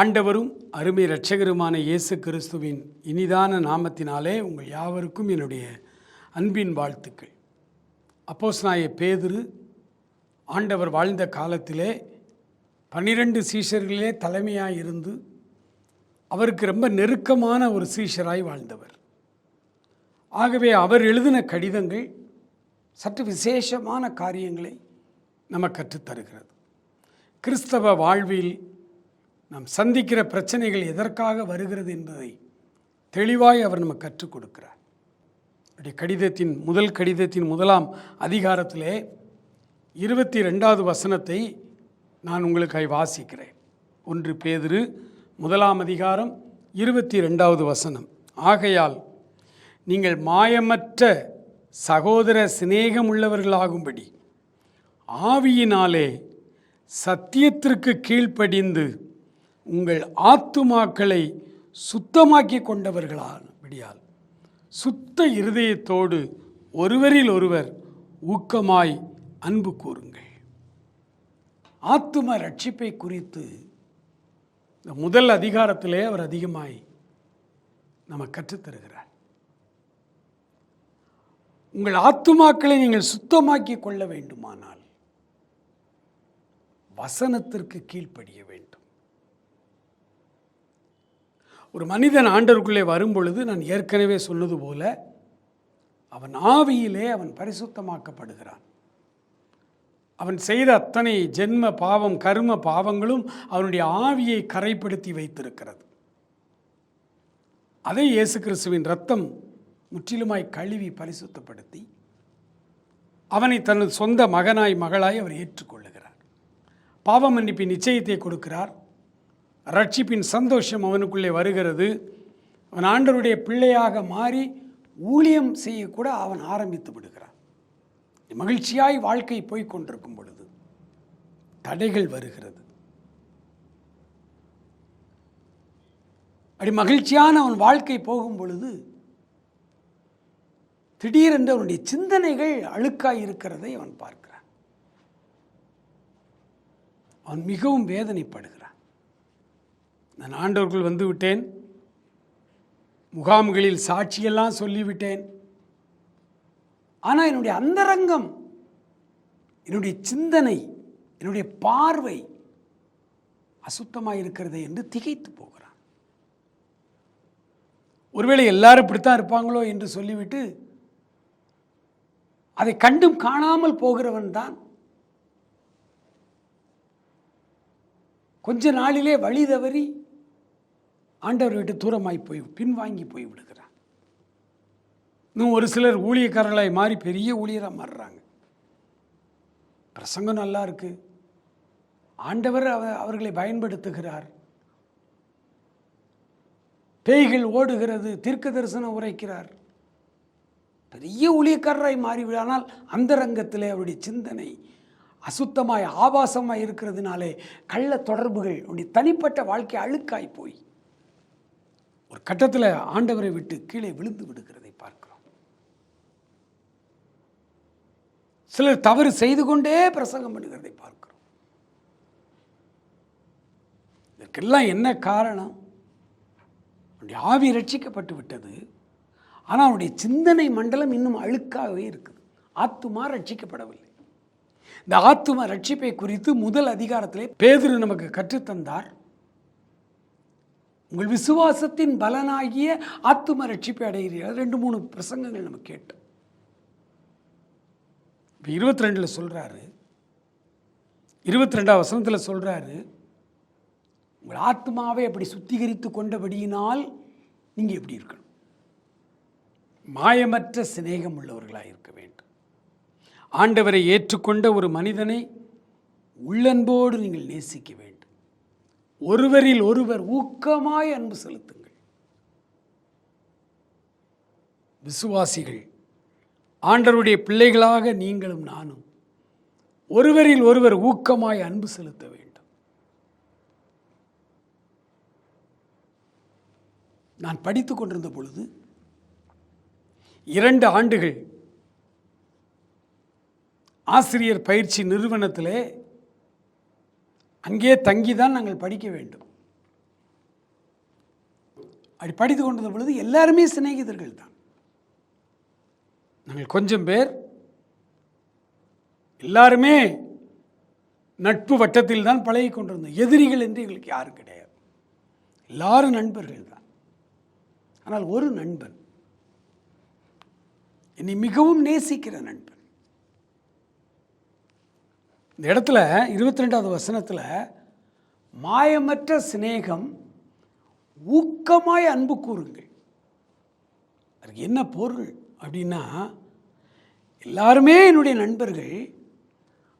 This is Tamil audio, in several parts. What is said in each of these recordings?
ஆண்டவரும் அருமை இரட்சகருமான இயேசு கிறிஸ்துவின் இனிதான நாமத்தினாலே உங்கள் யாவருக்கும் என்னுடைய அன்பின் வாழ்த்துக்கள். அப்போஸ்நாய பேதுரு ஆண்டவர் வாழ்ந்த காலத்திலே பன்னிரண்டு சீஷர்களிலே தலைமையாக இருந்து அவருக்கு ரொம்ப நெருக்கமான ஒரு சீஷராய் வாழ்ந்தவர். ஆகவே அவர் எழுதின கடிதங்கள் சற்று விசேஷமான காரியங்களை நமக்கு கற்றுத்தருகிறது. கிறிஸ்தவ வாழ்வில் நாம் சந்திக்கிற பிரச்சனைகள் எதற்காக வருகிறது என்பதை தெளிவாய் அவர் நமக்கு கற்றுக் கொடுக்கிறார். அவருடைய கடிதத்தின் முதல் கடிதத்தின் முதலாம் அதிகாரத்திலே இருபத்தி ரெண்டாவது வசனத்தை நான் உங்களுக்காய் வாசிக்கிறேன். ஒன்று பேதிரு முதலாம் அதிகாரம் இருபத்தி ரெண்டாவது வசனம். ஆகையால் நீங்கள் மாயமற்ற சகோதர சிநேகமுள்ளவர்களாகும்படி ஆவியினாலே சத்தியத்திற்கு கீழ்ப்படிந்து உங்கள் ஆத்துமாக்களை சுத்தமாக்கி கொண்டவர்களானபடியால் சுத்த இருதயத்தோடு ஒருவரில் ஒருவர் ஊக்கமாய் அன்பு கூறுங்கள். ஆத்தும ரட்சிப்பை குறித்து இந்த முதல் அதிகாரத்திலே அவர் அதிகமாய் நம்ம கற்றுத்தருகிறார் உங்கள் ஆத்துமாக்களை நீங்கள் சுத்தமாக்கி கொள்ள வேண்டுமானால் வசனத்திற்கு கீழ்ப்படிய வேண்டும். ஒரு மனிதன் ஆண்டருக்குள்ளே வரும்பொழுது நான் ஏற்கனவே சொன்னது போல அவன் ஆவியிலே அவன் பரிசுத்தமாக்கப்படுகிறான். அவன் செய்த அத்தனை ஜென்ம பாவம் கர்ம பாவங்களும் அவனுடைய ஆவியை கரைப்படுத்தி வைத்திருக்கிறது. அதை இயேசு கிறிஸ்துவின் ரத்தம் முற்றிலுமாய் கழுவி பரிசுத்தப்படுத்தி அவனை தனது சொந்த மகனாய் மகளாய் அவர் ஏற்றுக்கொள்ளுகிறார். பாவ மன்னிப்பின் நிச்சயத்தை கொடுக்கிறார். ரட்சிப்பின் சந்தோஷம் அவனுக்குள்ளே வருகிறது. அவன் ஆண்டவருடைய பிள்ளையாக மாறி ஊழியம் செய்யக்கூட அவன் ஆரம்பித்து விடுகிறான். மகிழ்ச்சியாய் வாழ்க்கை போய்க் கொண்டிருக்கும் பொழுது தடைகள் வருகிறது. அப்படி மகிழ்ச்சியான அவன் வாழ்க்கை போகும் பொழுது திடீரென்று அவனுடைய சிந்தனைகள் அழுக்காய் இருக்கிறதை அவன் பார்க்கிறான். அவன் மிகவும் வேதனைப்படுகிறான். நான் ஆண்டவர்கள் வந்து விட்டேன். முகாம்களில் சாட்சியெல்லாம் சொல்லிவிட்டேன். ஆனால் என்னுடைய அந்தரங்கம் என்னுடைய சிந்தனை என்னுடைய பார்வை அசுத்தமாக இருக்கிறது என்று திகைத்து போகிறான். ஒருவேளை எல்லாரும் இப்படித்தான் இருப்பாங்களோ என்று சொல்லிவிட்டு அதை கண்டும் காணாமல் போகிறவன் தான். கொஞ்ச நாளிலே வழி தவறி ஆண்டவர் விட்டு தூரமாய் போய் பின்வாங்கி போய் விடுகிறான் இன்னும் ஒரு சிலர் ஊழியக்காரர்களாய் மாறி பெரிய ஊழியராக மாறுறாங்க. பிரசங்கம் நல்லா இருக்கு. ஆண்டவர் அவர்களை பயன்படுத்துகிறார். பேய்கள் ஓடுகிறது தீர்க்க தரிசனம் உரைக்கிறார். பெரிய ஊழியக்காரராய் மாறிவிடானால் அந்தரங்கத்திலே அவருடைய சிந்தனை அசுத்தமாய் ஆபாசமாய் இருக்கிறதுனாலே கள்ள தொடர்புகள் அவருடைய தனிப்பட்ட வாழ்க்கை அழுக்காய் போய் ஒரு கட்டத்தில் ஆண்டவரை விட்டு கீழே விழுந்து விடுகிறதை பார்க்கிறோம். சிலர் தவறு செய்து கொண்டே பிரசங்கம் பண்ணுகிறதை பார்க்கிறோம். இதற்கெல்லாம் என்ன காரணம்? அவனுடைய ஆவி ரட்சிக்கப்பட்டு விட்டது. ஆனால் அவனுடைய சிந்தனை மண்டலம் இன்னும் அழுக்காகவே இருக்குது. ஆத்துமா ரட்சிக்கப்படவில்லை இந்த ஆத்தும ரட்சிப்பை குறித்து முதல் அதிகாரத்திலே பேதுரு நமக்கு கற்றுத்தந்தார். உங்கள் விசுவாசத்தின் பலனாகிய ஆத்தும ரட்சிப்பை அடைகிறீர்கள். ரெண்டு மூணு பிரசங்கங்கள் நம்ம கேட்டோம். இப்போ இருபத்தி ரெண்டில் சொல்கிறாரு இருபத்தி ரெண்டாம் வசனத்தில் சொல்கிறாரு உங்கள் ஆத்மாவை அப்படி சுத்திகரித்து கொண்டபடியினால் நீங்கள் எப்படி இருக்கணும்? மாயமற்ற சிநேகம் உள்ளவர்களாக இருக்க வேண்டும். ஆண்டவரை ஏற்றுக்கொண்ட ஒரு மனிதனை உள்ளன்போடு நீங்கள் நேசிக்க வேண்டும். ஒருவரில் ஒருவர் ஊக்கமாய் அன்பு செலுத்துங்கள். விசுவாசிகள் ஆண்டவருடைய பிள்ளைகளாக நீங்களும் நானும் ஒருவரில் ஒருவர் ஊக்கமாய் அன்பு செலுத்த வேண்டும். நான் படித்து கொண்டிருந்த பொழுது இரண்டு ஆண்டுகள் ஆசிரியர் பயிற்சி நிறுவனத்திலே அங்கே தங்கி தான் நாங்கள் படிக்க வேண்டும். அப்படி படித்து கொண்டிருந்த பொழுது எல்லாருமே சிநேகிதர்கள் தான். நாங்கள் கொஞ்சம் பேர் எல்லாருமே நட்பு வட்டத்தில் தான் பழகி கொண்டிருந்தோம். எதிரிகள் என்று எங்களுக்கு யாரும் கிடையாது. எல்லாரும் நண்பர்கள் தான். ஆனால் ஒரு நண்பன் என்னை மிகவும் நேசிக்கிற நண்பன். இந்த இடத்துல இருபத்தி ரெண்டாவது வசனத்தில் மாயமற்ற சிநேகம் ஊக்கமாய் அன்பு கூறுங்கள். அதுக்கு என்ன பொருள் அப்படின்னா எல்லாருமே என்னுடைய நண்பர்கள்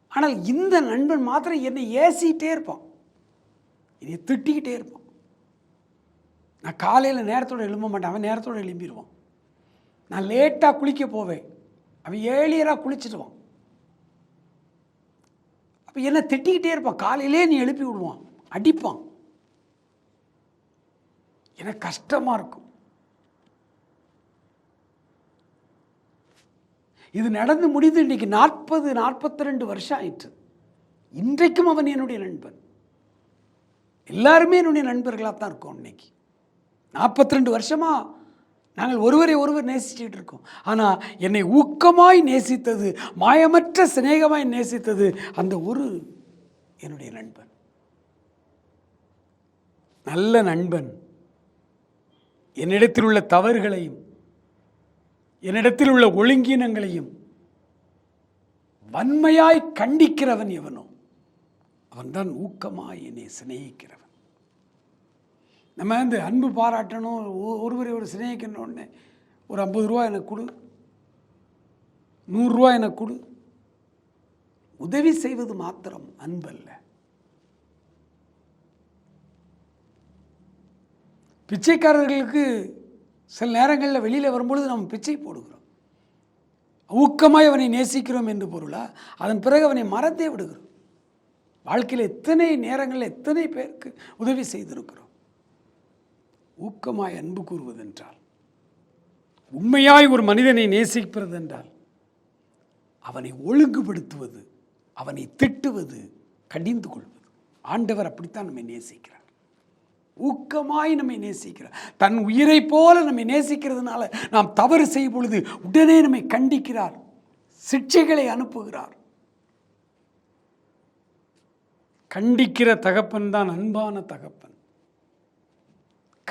ஆனால் இந்த நண்பன் மாத்திரம் என்னை ஏசிக்கிட்டே இருப்பான். என்னை திட்டிக்கிட்டே இருப்பான். நான் காலையில் நேரத்தோடு எழும்ப மாட்டேன். அவன் நேரத்தோடு எழும்பிடுவான் நான் லேட்டாக குளிக்க போவேன். அவன் ஏழியராக குளிச்சிடுவான். அப்போ என்ன திட்டிக்கிட்டே இருப்பான். காலையிலே நீ எழுப்பி விடுவான். அடிப்பான். எனக்கு கஷ்டமாக இருக்கும் இது நடந்து முடிந்து இன்னைக்கு நாற்பது நாற்பத்தி ரெண்டு வருஷம் ஆயிற்று. இன்றைக்கும் அவன் என்னுடைய நண்பன். எல்லாருமே என்னுடைய நண்பர்களாக தான் இருக்கோம் இன்னைக்கு. நாற்பத்தி ரெண்டு வருஷமாக நாங்கள் ஒருவரை ஒருவர் நேசிச்சுக்கிட்டு இருக்கோம். ஆனால் என்னை ஊக்கமாய் நேசித்தது மாயமற்ற சிநேகமாய் நேசித்தது அந்த ஒரு என்னுடைய நண்பன். நல்ல நண்பன். என்னிடத்தில் உள்ள தவறுகளையும் என்னிடத்தில் உள்ள ஒழுங்கீனங்களையும் வன்மையாய் கண்டிக்கிறவன் எவனோ அவன்தான் ஊக்கமாய் என்னை சிநேகிக்கிறவன். நம்ம வந்து அன்பு பாராட்டணும் ஒ- ஒருவரை ஒரு சிநேகிக்கணும்னு. ஒரு ஐம்பது ரூபா எனக்கு கொடு. நூறுரூவா எனக்கு கொடு. உதவி செய்வது மாத்திரம் அன்பல்ல. பிச்சைக்காரர்களுக்கு சில நேரங்களில் வெளியில் வரும்பொழுது நம்ம பிச்சை போடுகிறோம். ஊக்கமாய் அவனை நேசிக்கிறோம் என்று பொருளா அதன் பிறகு அவனை மறந்தே விடுகிறோம். வாழ்க்கையில் எத்தனை நேரங்களில் எத்தனை பேருக்கு உதவி செய்திருக்கிறோம். ஊக்கமாய் அன்பு கூறுவதென்றால் உண்மையாய் ஒரு மனிதனை நேசிக்கிறது என்றால் அவனை ஒழுங்குபடுத்துவது அவனை திட்டுவது கடிந்து கொள்வது. ஆண்டவர் அப்படித்தான் நம்மை நேசிக்கிறார். ஊக்கமாய் நம்மை நேசிக்கிறார். தன் உயிரை போல நம்மை நேசிக்கிறதுனால நாம் தவறு செய்யும் பொழுது உடனே நம்மை கண்டிக்கிறார். சிக்ஷைகளை அனுப்புகிறார். கண்டிக்கிற தகப்பன் தான் அன்பான தகப்பன்.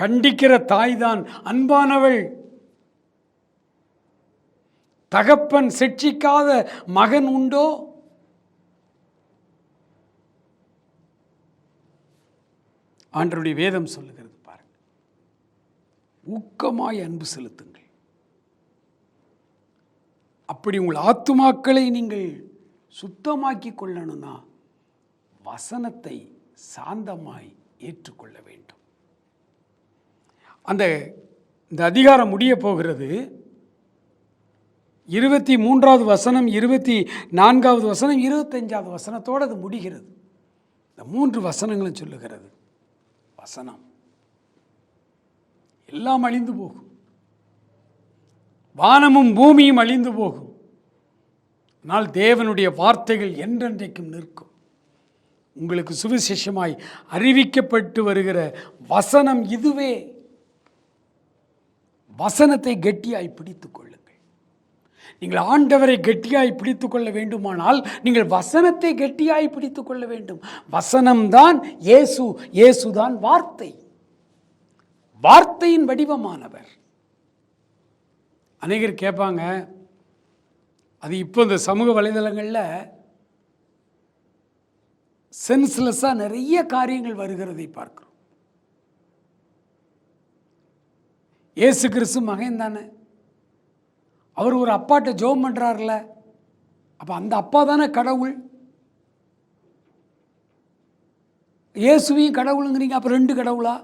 கண்டிக்கிற தாய்தான் அன்பானவள். தகப்பன் சிட்சிக்காத மகன் உண்டோ? ஆண்டருடைய வேதம் சொல்லுகிறது பாருங்கள். ஊக்கமாய் அன்பு செலுத்துங்கள். அப்படி உங்கள் ஆத்துமாக்களை நீங்கள் சுத்தமாக்கி கொள்ளணும்னா வசனத்தை சாந்தமாய் ஏற்றுக்கொள்ள வேண்டும். அந்த இந்த அதிகாரம் முடிய போகிறது. இருபத்தி மூன்றாவது வசனம் இருபத்தி நான்காவது வசனம் இருபத்தஞ்சாவது வசனத்தோடு அது முடிகிறது. இந்த மூன்று வசனங்களும் சொல்லுகிறது. வசனம். எல்லாம் அழிந்து போகும். வானமும் பூமியும் அழிந்து போகும். ஆனால் தேவனுடைய வார்த்தைகள் என்றென்றைக்கும் நிற்கும். உங்களுக்கு சுவிசேஷமாய் அறிவிக்கப்பட்டு வருகிற வசனம் இதுவே. வசனத்தை கெட்டியாய் பிடித்து கொள்ளுங்கள். நீங்கள் ஆண்டவரை கெட்டியாய் பிடித்து கொள்ள வேண்டுமானால் நீங்கள் வசனத்தை கெட்டியாய் பிடித்து கொள்ள வேண்டும். வசனம்தான் இயேசு இயேசுதான் வார்த்தை. வார்த்தையின் வடிவமானவர். அநேகர் கேட்பாங்க அது இப்போ இந்த சமூக வலைதளங்களில் சென்ஸ்லெஸ்ஸாக நிறைய காரியங்கள் வருகிறதை பார்க்க இயேசு கிறிஸ்து மகன் தானே. அவர் ஒரு அப்பாட்ட ஜோம் பண்ணுறாருல அப்போ அந்த அப்பா தானே கடவுள். இயேசுவையும் கடவுளுங்கிறீங்க அப்போ ரெண்டு கடவுளா?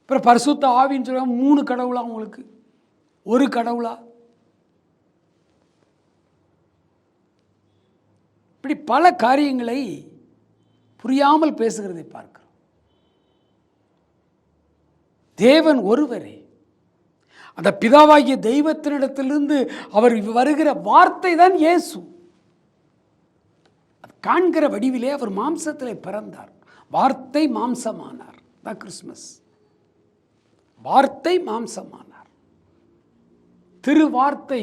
அப்புறம் பரிசுத்த ஆவின்னு சொல்லுவாங்க மூணு கடவுளா உங்களுக்கு? ஒரு கடவுளா? இப்படி பல காரியங்களை புரியாமல் பேசுகிறதை பார்க்கிறோம். தேவன் ஒருவரே. அந்த பிதாவாகிய தெய்வத்தினிடத்திலிருந்து அவர் வருகிற வார்த்தை தான் இயேசு காண்கிற வடிவிலே அவர் மாம்சத்திலே பிறந்தார். வார்த்தை மாம்சமானார். தான் கிறிஸ்மஸ் வார்த்தை மாம்சமானார். திருவார்த்தை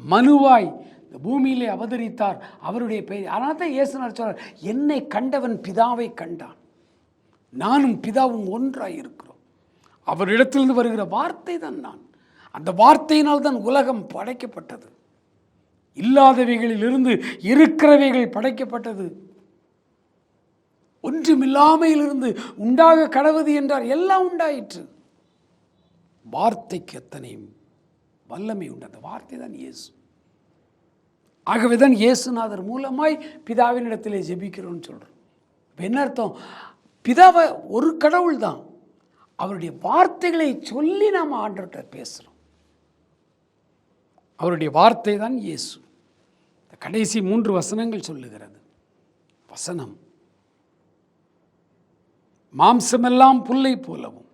மனுவாய் இந்த பூமியிலே அவதரித்தார். அவருடைய பெயர் ஆனால் தான் இயேசுனார் சொல்றார்? என்னை கண்டவன் பிதாவை கண்டான். நானும் பிதாவும் ஒன்றாய் இருக்கிறோம் அவரிடத்திலிருந்து வருகிற வார்த்தை தான் நான். அந்த வார்த்தையினால் தான் உலகம் படைக்கப்பட்டது. இல்லாதவைகளிலிருந்து இருக்கிறவைகள் படைக்கப்பட்டது. ஒன்றுமில்லாமையிலிருந்து உண்டாக கடவுது என்றார். எல்லாம் உண்டாயிற்று. வார்த்தைக்கு எத்தனை வல்லமை உண்டு. அந்த வார்த்தை தான் இயேசு. ஆகவே தான் இயேசுநாதர் மூலமாய் பிதாவின் இடத்திலே ஜெபிக்கிறோன்னு சொல்கிறோம் என்ன அர்த்தம்? பிதாவை ஒரு கடவுள் தான் அவருடைய வார்த்தைகளை சொல்லி நாம் ஆண்டவர்கிட்ட பேசுகிறோம் அவருடைய வார்த்தை தான் இயேசு. கடைசி மூன்று வசனங்கள் சொல்லுகிறது. வசனம். மாம்சமெல்லாம் புல்லை போலவும்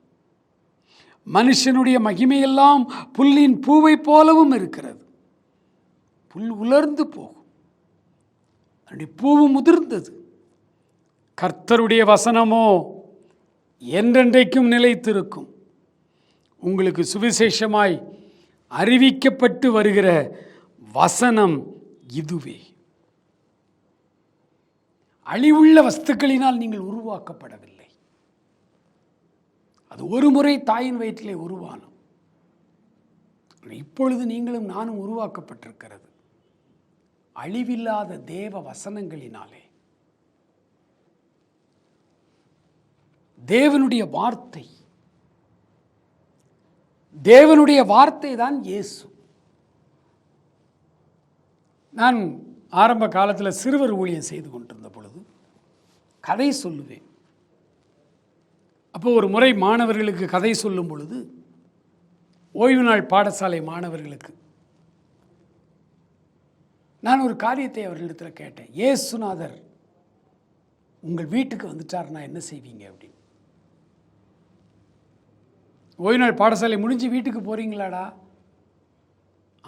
மனுஷனுடைய மகிமையெல்லாம் புல்லின் பூவை போலவும் இருக்கிறது. புல் உலர்ந்து போகும். அதனுடைய பூவும் முதிர்ந்தது. கர்த்தருடைய வசனமோ என்றென்றைக்கும் நிலைத்திருக்கும். உங்களுக்கு சுவிசேஷமாய் அறிவிக்கப்பட்டு வருகிற வசனம் இதுவே. அழிவுள்ள வஸ்துக்களினால் நீங்கள் உருவாக்கப்படவில்லை. அது ஒரு முறை தாயின் வயிற்றிலே உருவானும் இப்பொழுது நீங்களும் நானும் உருவாக்கப்பட்டிருக்கிறது. அழிவில்லாத தேவ வசனங்களினாலே. தேவனுடைய வார்த்தை. தேவனுடைய வார்த்தை தான் இயேசு. நான் ஆரம்ப காலத்தில் சிறுவர் ஊழியம் செய்து கொண்டிருந்த பொழுது கதை சொல்லுவேன். அப்போ ஒரு முறை மாணவர்களுக்கு கதை சொல்லும் பொழுது ஓய்வு நாள் பாடசாலை மாணவர்களுக்கு நான் ஒரு காரியத்தை அவர்களிடத்தில் கேட்டேன். ஏசுநாதர் உங்கள் வீட்டுக்கு வந்துட்டார்னா என்ன செய்வீங்க? அப்படின்னு. ஓய்வு நாள் பாடசாலை முடிஞ்சு வீட்டுக்கு போகிறீங்களாடா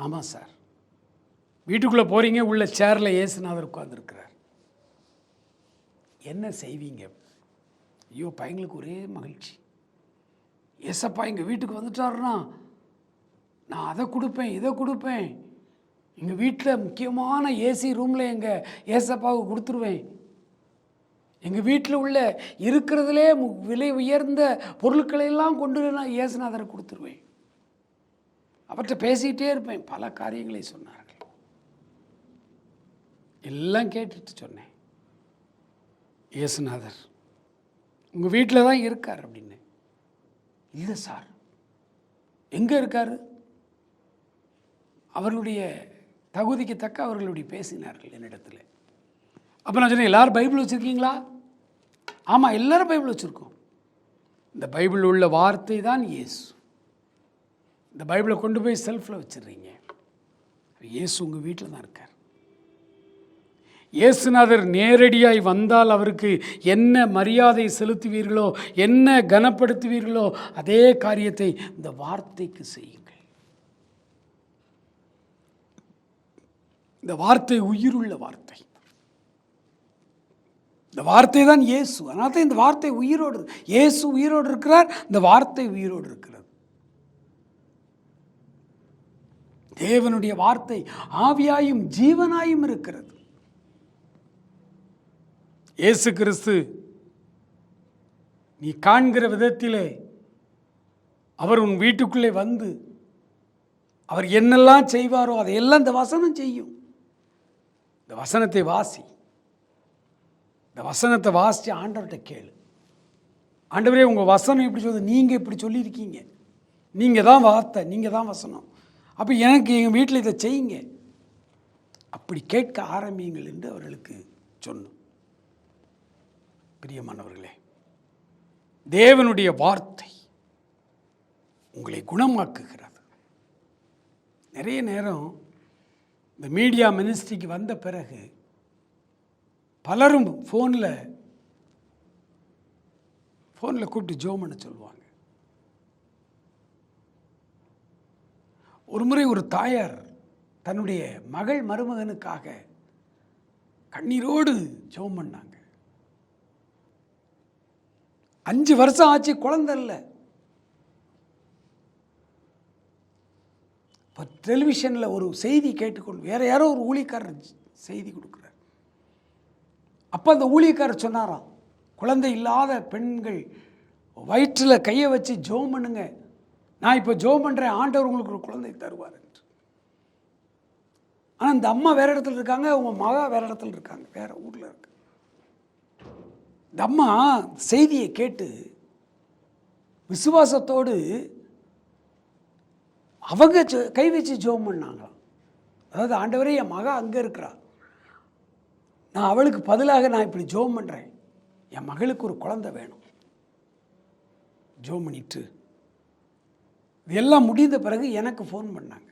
ஆமாம் சார். வீட்டுக்குள்ளே போகிறீங்க உள்ள சேரில் ஏசுநாதர் உட்காந்துருக்கிறார் என்ன செய்வீங்க? ஐயோ பையங்களுக்கு ஒரே மகிழ்ச்சி. ஏசப்பா எங்கள் வீட்டுக்கு வந்துட்டாருன்னா நான் அதை கொடுப்பேன் இதை கொடுப்பேன். எங்கள் வீட்டில் முக்கியமான ஏசி ரூமில் எங்கள் ஏசப்பாவுக்கு கொடுத்துருவேன். எங்கள் வீட்டில் உள்ள இருக்கிறதுலே மு- விலை உயர்ந்த பொருட்களை எல்லாம் கொண்டு நான் இயேசுநாதரை கொடுத்துருவேன். அவர்கிட்ட பேசிக்கிட்டே இருப்பேன். பல காரியங்களை சொன்னார்கள். எல்லாம் கேட்டுட்டு சொன்னேன். இயேசுநாதர் உங்கள் வீட்டில் தான் இருக்கார் அப்படின்னு. இல்லை சார். எங்கே இருக்கார்? அவர்களுடைய தகுதிக்கு தக்க அவர்களுடைய பேசினார்கள் என்னிடத்தில். அப்போ நான் சொன்னேன் எல்லாரும் பைபிள் வச்சுருக்கீங்களா? ஆமாம் எல்லோரும் பைபிள் வச்சுருக்கோம். இந்த பைபிள் உள்ள வார்த்தை தான் இயேசு. இந்த பைபிளை கொண்டு போய் செல்ஃபில் வச்சிடுறீங்க. இயேசு உங்கள் வீட்டில் தான் இருக்கார். இயேசுநாதர் நேரடியாய் வந்தால் அவருக்கு என்ன மரியாதை செலுத்துவீர்களோ என்ன கனப்படுத்துவீர்களோ அதே காரியத்தை இந்த வார்த்தைக்கு செய்யுங்கள். இந்த வார்த்தை உயிருள்ள வார்த்தை. இந்த வார்த்தை தான் இயேசு. அதனால தான் இந்த வார்த்தை உயிரோடு இயேசு உயிரோடு இருக்கிறார் இந்த வார்த்தை உயிரோடு இருக்கிறது. தேவனுடைய வார்த்தை ஆவியாயும் ஜீவனாயும் இருக்கிறது. இயேசு கிறிஸ்து நீ காண்கிற விதத்திலே அவர் உன் வீட்டுக்குள்ளே வந்து அவர் என்னெல்லாம் செய்வாரோ அதையெல்லாம் இந்த வசனம் செய்யும். இந்த வசனத்தை வாசி. இந்த வசனத்தை வாசித்து ஆண்டவர்கிட்ட கேளு. ஆண்டவரே உங்கள் வசனம் எப்படி சொல்லுது? நீங்கள் இப்படி சொல்லியிருக்கீங்க. நீங்கள் தான் வார்த்தை நீங்கள் தான் வசனம். அப்போ எனக்கு எங்கள் வீட்டில் இதை செய்யுங்க. அப்படி கேட்க ஆரம்பியுங்கள் என்று அவர்களுக்கு சொன்னோம். பிரியமானவர்களே தேவனுடைய வார்த்தை உங்களை குணமாக்குகிறது. நிறைய நேரம் இந்த மீடியா மினிஸ்ட்ரிக்கு வந்த பிறகு பலரும் ஃபோனில் ஃபோனில் கூப்பிட்டு ஜோம் பண்ண சொல்லுவாங்க. ஒரு முறை ஒரு தாயார் தன்னுடைய மகள் மருமகனுக்காக கண்ணீரோடு ஜோம் பண்ணாங்க. அஞ்சு வருஷம் ஆச்சு குழந்தை இல்லை. இப்போ டெலிவிஷனில் ஒரு செய்தி கேட்டுக்கொள் வேறு யாரோ ஒரு ஊழிக்காரர் செய்தி கொடுக்குறார். அப்போ அந்த ஊழியக்காரர் சொன்னாராம் குழந்தை இல்லாத பெண்கள் வயிற்றில் கையை வச்சு ஜோம் பண்ணுங்க. நான் இப்போ ஜோம் பண்ணுறேன் ஆண்டவர் உங்களுக்கு ஒரு குழந்தை தருவார் என்று. ஆனால் இந்த அம்மா வேற இடத்துல இருக்காங்க அவங்க மகா வேறு இடத்துல இருக்காங்க வேறு ஊரில் இருக்கு. இந்த அம்மா செய்தியை கேட்டு விசுவாசத்தோடு அவங்க கை வச்சு ஜோம் பண்ணாங்களாம். அதாவது ஆண்டவரே என் மகா அங்கே இருக்கிறா நான் அவளுக்கு பதிலாக நான் இப்படி ஜோம் பண்ணுறேன் என் மகளுக்கு ஒரு குழந்தை வேணும். ஜோம் பண்ணிட்டு. இதெல்லாம் முடிந்த பிறகு எனக்கு ஃபோன் பண்ணாங்க.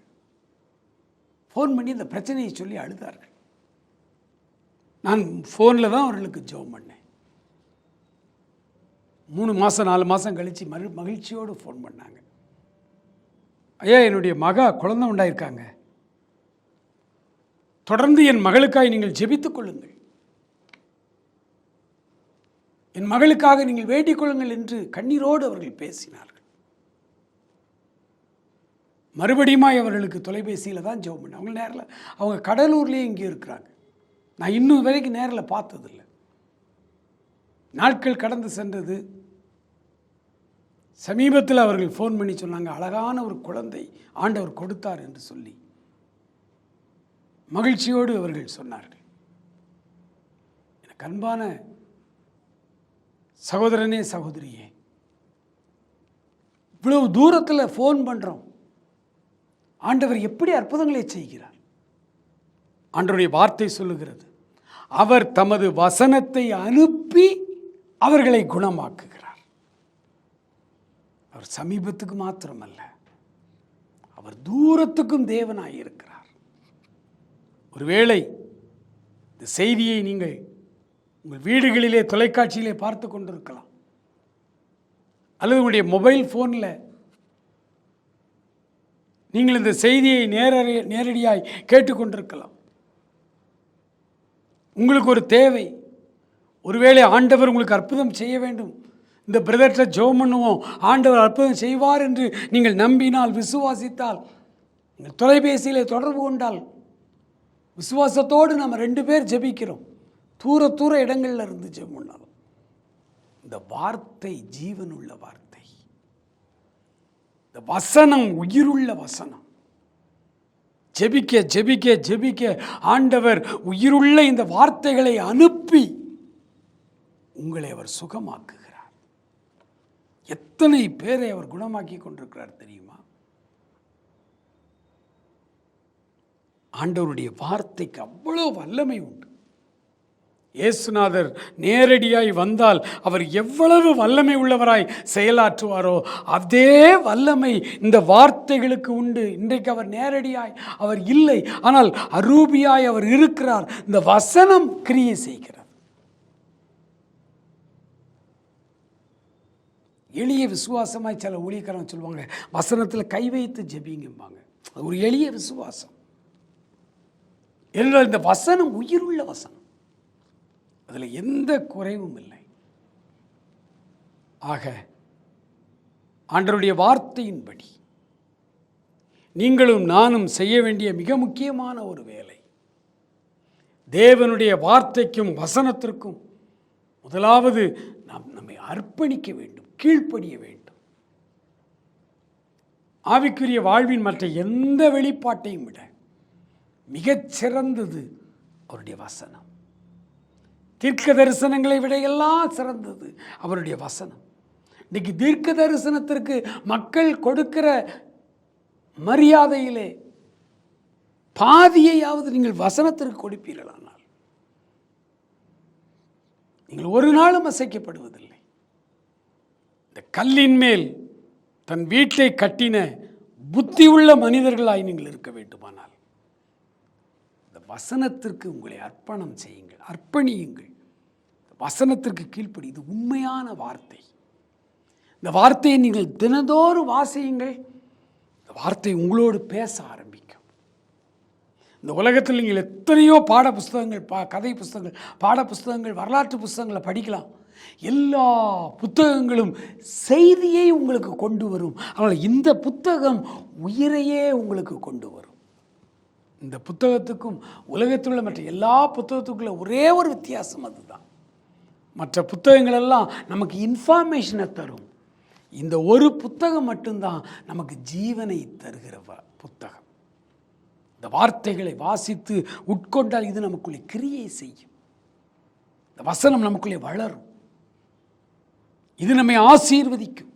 ஃபோன் பண்ணி இந்த பிரச்சனையை சொல்லி அழுதார்கள். நான் ஃபோனில் தான் அவர்களுக்கு ஜோம் பண்ணேன். மூணு மாதம் நாலு மாதம் கழித்து மறு மகிழ்ச்சியோடு ஃபோன் பண்ணாங்க. ஐயா என்னுடைய மகா குழந்தை உண்டாயிருக்காங்க. தொடர்ந்து என் மகளுக்காய் நீங்கள் ஜெபித்துக் கொள்ளுங்கள். என் மகளுக்காக நீங்கள் வேண்டிக் கொள்ளுங்கள் என்று கண்ணீரோடு அவர்கள் பேசினார்கள். மறுபடியுமாய் அவர்களுக்கு தொலைபேசியில் தான் ஜெபம் பண்ண அவங்க நேரில் அவங்க கடலூர்லேயே இங்கே இருக்கிறாங்க. நான் இன்னும் வரைக்கும் நேரில் பார்த்ததில்லை. நாட்கள் கடந்து சென்றது. சமீபத்தில் அவர்கள் ஃபோன் பண்ணி சொன்னாங்க அழகான ஒரு குழந்தை ஆண்டவர் கொடுத்தார் என்று சொல்லி. மகிழ்ச்சியோடு அவர்கள் சொன்னார்கள். எனக்கு அன்பான சகோதரனே சகோதரியே இவ்வளவு தூரத்தில் ஃபோன் பண்ணுறோம் ஆண்டவர் எப்படி அற்புதங்களை செய்கிறார்? ஆண்டவருடைய வார்த்தை சொல்லுகிறது அவர் தமது வசனத்தை அனுப்பி அவர்களை குணமாக்குகிறார். அவர் சமீபத்துக்கு மாத்திரமல்ல அவர் தூரத்துக்கும் தேவனாக இருக்கிறார் ஒருவேளை இந்த செய்தியை நீங்கள் உங்கள் வீடுகளிலே தொலைக்காட்சியிலே பார்த்து கொண்டிருக்கலாம். அல்லது உங்களுடைய மொபைல் ஃபோனில் நீங்கள் இந்த செய்தியை நேரடி நேரடியாய் கேட்டுக்கொண்டிருக்கலாம் உங்களுக்கு ஒரு தேவை. ஒருவேளை ஆண்டவர் உங்களுக்கு அற்புதம் செய்ய வேண்டும். இந்த பிரதர்கிட்ட ஜோம் பண்ணுவோம். ஆண்டவர் அற்புதம் செய்வார் என்று நீங்கள் நம்பினால் விசுவாசித்தால் நீங்கள் தொலைபேசியிலே தொடர்பு கொண்டால் விசுவாசத்தோடு நம்ம ரெண்டு பேர் ஜெபிக்கிறோம். தூர தூர இடங்களில் இருந்து ஜெபம்னாலும் இந்த வார்த்தை ஜீவனுள்ள வார்த்தை. இந்த வசனம் உயிருள்ள வசனம். ஜெபிக்க ஜெபிக்க ஜெபிக்க ஆண்டவர் உயிருள்ள இந்த வார்த்தைகளை அனுப்பி உங்களை அவர் சுகமாக்குகிறார். எத்தனை பேரை அவர் குணமாக்கி கொண்டிருக்கிறார் தெரியுமா? ஆண்டவருடைய வார்த்தைக்கு அவ்வளோ வல்லமை உண்டு. இயேசுநாதர் நேரடியாய் வந்தால் அவர் எவ்வளவு வல்லமை உள்ளவராய் செயலாற்றுவாரோ அதே வல்லமை இந்த வார்த்தைகளுக்கு உண்டு. இன்றைக்கு அவர் நேரடியாய் அவர் இல்லை ஆனால் அரூபியாய் அவர் இருக்கிறார். இந்த வசனம் கிரியை செய்கிறார் எளிய விசுவாசமாய் சில ஊழியக்காரன் சொல்லுவாங்க வசனத்தில் கை வைத்து ஜெபிங்கம்பாங்க. அது ஒரு எளிய விசுவாசம். என்றால் இந்த வசனம் உயிருள்ள வசனம். அதில் எந்த குறைவும் இல்லை. ஆக ஆண்டருடைய வார்த்தையின்படி நீங்களும் நானும் செய்ய வேண்டிய மிக முக்கியமான ஒரு வேலை தேவனுடைய வார்த்தைக்கும் வசனத்திற்கும் முதலாவது நாம் நம்மை அர்ப்பணிக்க வேண்டும் கீழ்ப்படிய வேண்டும். ஆவிக்குரிய வாழ்வின் மற்ற எந்த வெளிப்பாட்டையும் விட மிகச்சிறந்தது அவருடைய வசனம். தீர்க்க தரிசனங்களை விட எல்லாம் சிறந்தது அவருடைய வசனம். இன்னைக்கு தீர்க்க தரிசனத்திற்கு மக்கள் கொடுக்கிற மரியாதையிலே பாதியையாவது நீங்கள் வசனத்திற்கு கொடுப்பீர்களானால் நீங்கள் ஒரு நாளும் அசைக்கப்படுவதில்லை. இந்த கல்லின் மேல் தன் வீட்டை கட்டின புத்தி உள்ள மனிதர்களாய் நீங்கள் இருக்க வேண்டுமானால் வசனத்திற்கு உங்களை அர்ப்பணம் செய்யுங்கள் அர்ப்பணியுங்கள். வசனத்திற்கு கீழ்ப்படி இது உண்மையான வார்த்தை. இந்த வார்த்தையை நீங்கள் தினதோறும் வாசியுங்கள். இந்த வார்த்தை உங்களோடு பேச ஆரம்பிக்கும். இந்த உலகத்தில் நீங்கள் எத்தனையோ பாட புஸ்தகங்கள் பா கதை புஸ்தகங்கள் பாட புஸ்தகங்கள் வரலாற்று புஸ்தகங்களை படிக்கலாம். எல்லா புத்தகங்களும் செய்தியை உங்களுக்கு கொண்டு வரும். அதனால் இந்த புத்தகம் உயிரையே உங்களுக்கு கொண்டு வரும். இந்த புத்தகத்துக்கும் உலகத்தில் உள்ள மற்ற எல்லா புத்தகத்துக்குள்ள ஒரே ஒரு வித்தியாசம் அதுதான். மற்ற புத்தகங்கள் எல்லாம் நமக்கு இன்ஃபார்மேஷனை தரும். இந்த ஒரு புத்தகம் மட்டும்தான் நமக்கு ஜீவனை தருகிற வ- புத்தகம். இந்த வார்த்தைகளை வாசித்து உட்கொண்டால் இது நமக்குள்ளே கிரியை செய்யும். இந்த வசனம் நமக்குள்ளே வளரும். இது நம்மை ஆசீர்வதிக்கும்.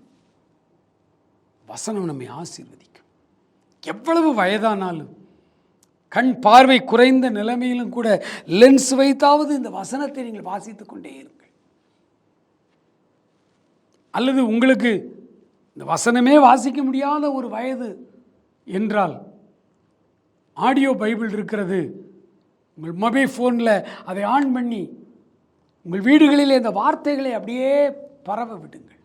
வசனம் நம்மை ஆசீர்வதிக்கும். எவ்வளவு வயதானாலும் கண் பார்வை குறைந்த நிலைமையிலும் கூட லென்ஸ் வைத்தாவது இந்த வசனத்தை நீங்கள் வாசித்துக் கொண்டே இருங்கள். அல்லது உங்களுக்கு இந்த வசனமே வாசிக்க முடியாத ஒரு வயது என்றால் ஆடியோ பைபிள் இருக்கிறது. உங்கள் மொபைல் ஃபோனில் அதை ஆன் பண்ணி உங்கள் வீடுகளில் இந்த வார்த்தைகளை அப்படியே பரவ விடுங்கள்.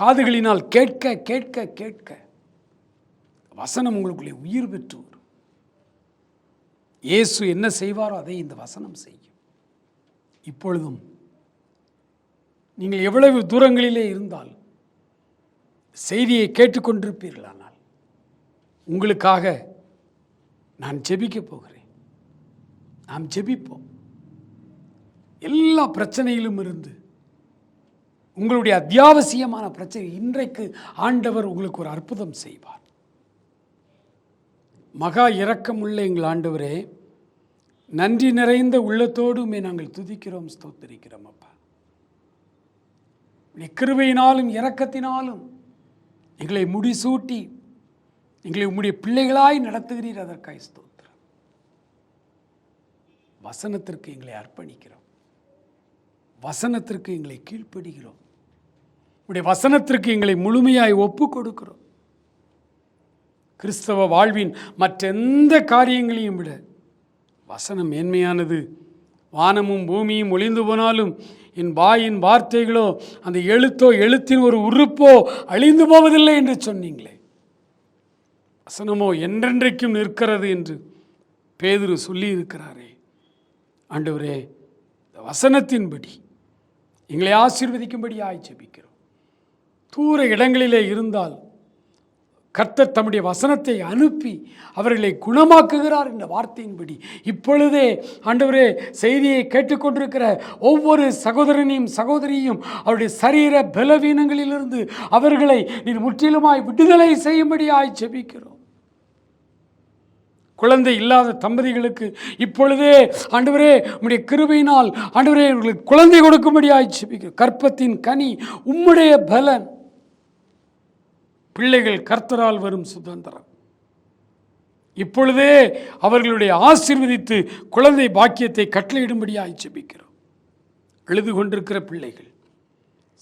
காதுகளினால் கேட்க கேட்க கேட்க வசனம் உங்களுக்குள்ளே உயிர் பெற்று இயேசு என்ன செய்வாரோ அதை இந்த வசனம் செய்யும். இப்பொழுதும் நீங்கள் எவ்வளவு தூரங்களிலே இருந்தால் செய்தியை கேட்டுக்கொண்டிருப்பீர்களானால் உங்களுக்காக நான் ஜெபிக்கப் போகிறேன். நாம் ஜெபிப்போம். எல்லா பிரச்சனையிலும் இருந்து உங்களுடைய அத்தியாவசியமான பிரச்சனை இன்றைக்கு ஆண்டவர் உங்களுக்கு ஒரு அற்புதம் செய்வார். மகா இரக்கமுள்ள எங்கள் ஆண்டவரே நன்றி நிறைந்த உள்ளத்தோடுமே நாங்கள் துதிக்கிறோம் ஸ்தோத்திரிக்கிறோம் அப்பா. உம்முடைய கிருபையினாலும் இரக்கத்தினாலும் எங்களை முடிசூட்டி எங்களை உம்முடைய பிள்ளைகளாய் நடத்துகிறீர் அதற்காய் ஸ்தோத்திரம். வசனத்திற்கு எங்களை அர்ப்பணிக்கிறோம். வசனத்திற்கு எங்களை கீழ்ப்படுகிறோம். உடைய வசனத்திற்கு எங்களை முழுமையாய் ஒப்பு கொடுக்கிறோம். கிறிஸ்தவ வாழ்வின் மற்றெந்த காரியங்களையும் விட வசனம் மேன்மையானது. வானமும் பூமியும் ஒளிந்து போனாலும் என் வாயின் வார்த்தைகளோ அந்த எழுத்தோ எழுத்தின் ஒரு உறுப்போ அழிந்து போவதில்லை என்று சொன்னீங்களே. வசனமோ என்றென்றைக்கும் நிற்கிறது என்று பேதுரு சொல்லி இருக்கிறாரே ஆண்டவரே இந்த வசனத்தின்படி எங்களை ஆசீர்வதிக்கும்படி ஜெபிக்கிறோம். தூர இடங்களிலே இருந்தால் கர்த்தர் தம்முடைய வசனத்தை அனுப்பி அவர்களை குணமாக்குகிறார் என்ற வார்த்தையின்படி இப்பொழுதே ஆண்டவரே செய்தியை கேட்டுக்கொண்டிருக்கிற ஒவ்வொரு சகோதரனையும் சகோதரியும் அவருடைய சரீர பலவீனங்களிலிருந்து அவர்களை நீர் முற்றிலுமாய் விடுதலை செய்யும்படியாய் செபிக்கிறோம் குழந்தை இல்லாத தம்பதிகளுக்கு இப்பொழுதே ஆண்டவரே உம்முடைய கிருபையினால் ஆண்டவரே இவர்களுக்கு குழந்தை கொடுக்கும்படியாய் செபிக்கிறோம் கற்பத்தின் கனி உம்முடைய பலன். பிள்ளைகள் கர்த்தரால் வரும் சுதந்திரம். இப்பொழுதே அவர்களுடைய ஆசிர்வதித்து குழந்தை பாக்கியத்தை கட்டளையிடும்படியாய் ஜெபிக்கிறோம். எழுது கொண்டிருக்கிற பிள்ளைகள்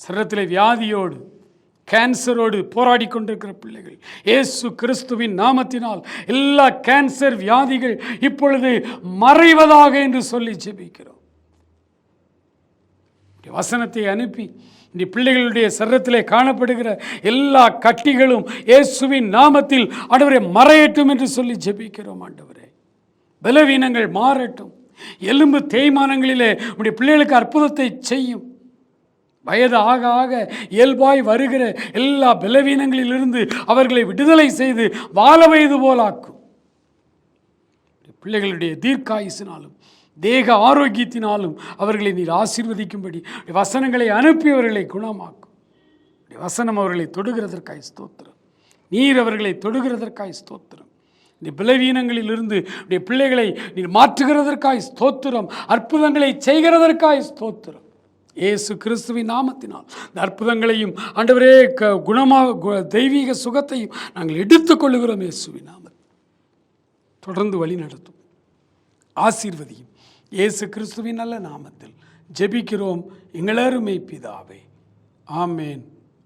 சரத்திலே வியாதியோடு கேன்சரோடு போராடி கொண்டிருக்கிற பிள்ளைகள் இயேசு கிறிஸ்துவின் நாமத்தினால் எல்லா கேன்சர் வியாதிகள் இப்பொழுது மறைவதாக என்று சொல்லி ஜெபிக்கிறோம். வசனத்தை அனுப்பி இந்த பிள்ளைகளுடைய சரத்திலே காணப்படுகிற எல்லா கட்டிகளும் இயேசுவின் நாமத்தில் ஆண்டவரை மறையட்டும் என்று சொல்லி ஜெபிக்கிறோம் ஆண்டவரே. பலவீனங்கள் மாறட்டும். எலும்பு தேய்மானங்களிலே உடைய பிள்ளைகளுக்கு அற்புதத்தை செய்யும். வயது ஆக ஆக இயல்பாய் வருகிற எல்லா பலவீனங்களிலிருந்து அவர்களை விடுதலை செய்து வாழ வயது போலாக்கும். பிள்ளைகளுடைய தீர்க்காயுசினாலும் தேக ஆரோக்கியத்தினாலும் அவர்களை நீர் ஆசீர்வதிக்கும்படி வசனங்களை அனுப்பி அவர்களை குணமாக்கும். வசனம் அவர்களை தொடுகிறதற்காய் ஸ்தோத்திரம். நீர் அவர்களை தொடுகிறதற்காய் ஸ்தோத்திரம். இந்த பலவீனங்களிலிருந்து உடைய பிள்ளைகளை நீர் மாற்றுகிறதற்காய் ஸ்தோத்திரம். அற்புதங்களை செய்கிறதற்காய் ஸ்தோத்திரம். ஏசு கிறிஸ்துவின் நாமத்தினால் இந்த அற்புதங்களையும் ஆண்டவரே க குணமாக கு- தெய்வீக சுகத்தையும் நாங்கள் எடுத்துக்கொள்கிறோம் இயேசுவின் நாமத்தில். தொடர்ந்து வழி நடத்தும் ஆசீர்வதியும். இயேசு கிறிஸ்துவின் நல்ல நாமத்தில் ஜெபிக்கிறோம். எங்களருமை பிதாவே. ஆமேன்.